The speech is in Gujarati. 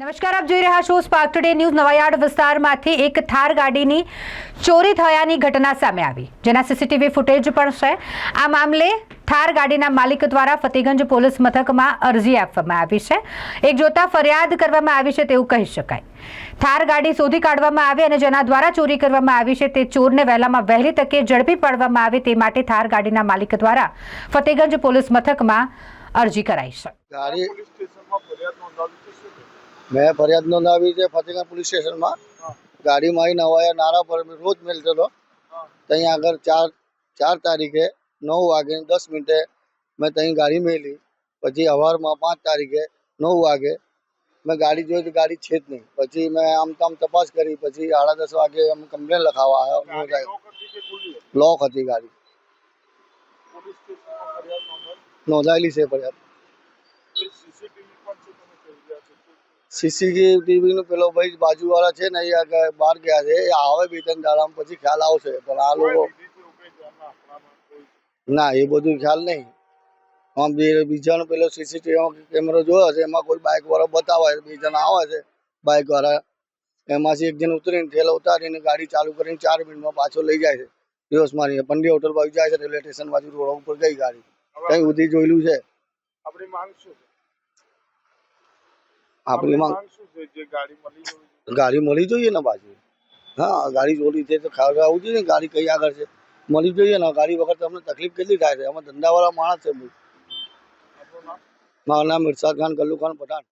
નમસ્કાર, આપ જોઈ રહ્યા છો સ્પાર્ક ટુડે ન્યૂઝ નવાયાર્ડ વિસ્તારમાંથી એક થાર ગાડીની ચોરી થયાની ઘટના સામે આવી, જેના સીસીટીવી ફૂટેજ પણ છે. આ મામલે થાર ગાડીના માલિક દ્વારા ફતેગંજ પોલીસ મથકમાં અરજી આપવામાં આવી છે. એક જોતા ફરિયાદ કરવામાં આવી છે તેવું કહી શકાય. થાર ગાડી શોધી કાઢવામાં આવી અને જેના દ્વારા ચોરી કરવામાં આવી છે તે ચોરને વહેલામાં વહેલી તકે ઝડપી પાડવામાં આવે તે માટે થાર ગાડીના માલિક દ્વારા ફતેગંજ પોલીસ મથકમાં અરજી કરાઈ છે ગાડી પોલીસ સ્ટેશનમાં ફરિયાદ નોંધાવી છે શું છે? મેં ફરિયાદ નોંધાવી છે ફતેગંજ પોલીસ સ્ટેશનમાં. હા. ગાડી મારી નવાયા નારા પર રોજ મેલતો હતો ત્યાં આગળ ચાર ચાર તારીખે નવ વાગે દસ મિનિટે મેં ત્યાં ગાડી મેલી. પછી સવારમાં પાંચ તારીખે નવ વાગે મેં ગાડી જોઈ તો ગાડી છે જ નહીં. પછી મેં આમ તામ તપાસ કરી. પછી સાડા દસ વાગે અમે કમ્પ્લેન લખાવવા ગાડી આવ્યો લોક હતી ગાડી. નોંધાયેલી છે ફરિયાદ. સીસીટીવી પણ છે તમે કહી રહ્યા છો સીસીટીવી નું પેલો ભાઈ બાજુવાળા છે ને એ બહાર ગયા છે. એ આવે બે ત્રણ દાડામાં પછી ખ્યાલ આવશે પણ આ લોકો? ના એ બધું ખ્યાલ નહીં. આમ બે બીજાનો પેલો સીસીટીવી કેમેરો જોયો છે એમાં કોઈ બાઇક વાળો બતાવે છે બે જણા આવે છે બાઇક વાળા એમાંથી એક જણ ઉતરીને ઠેલા ઉતારીને ગાડી ચાલુ કરીને ચાર મિનિટમાં પાછો લઈ જાય છે. દિવસ મારી પંડ્યા હોટલ બાજુ જાય છે રેલવે સ્ટેશન બાજુ રોડ ઉપર ગઈ ગાડી. કઈ સુધી જોયેલું છે? આપણી માંગ શું આપણી ગાડી મળી જોઈએ? ને પાછી. હા ગાડી ચોરી છે તો ખાવા આવવું જોઈએ ને ગાડી કઈ આગળ છે? મળી જોઈએ ને ગાડી વગર તમને તકલીફ કેટલી થાય છે? અમે ધંધાવાળા માણસ છે મારું નામ ઇરશાદ ખાન ગલ્લુ ખાન પઠાણ.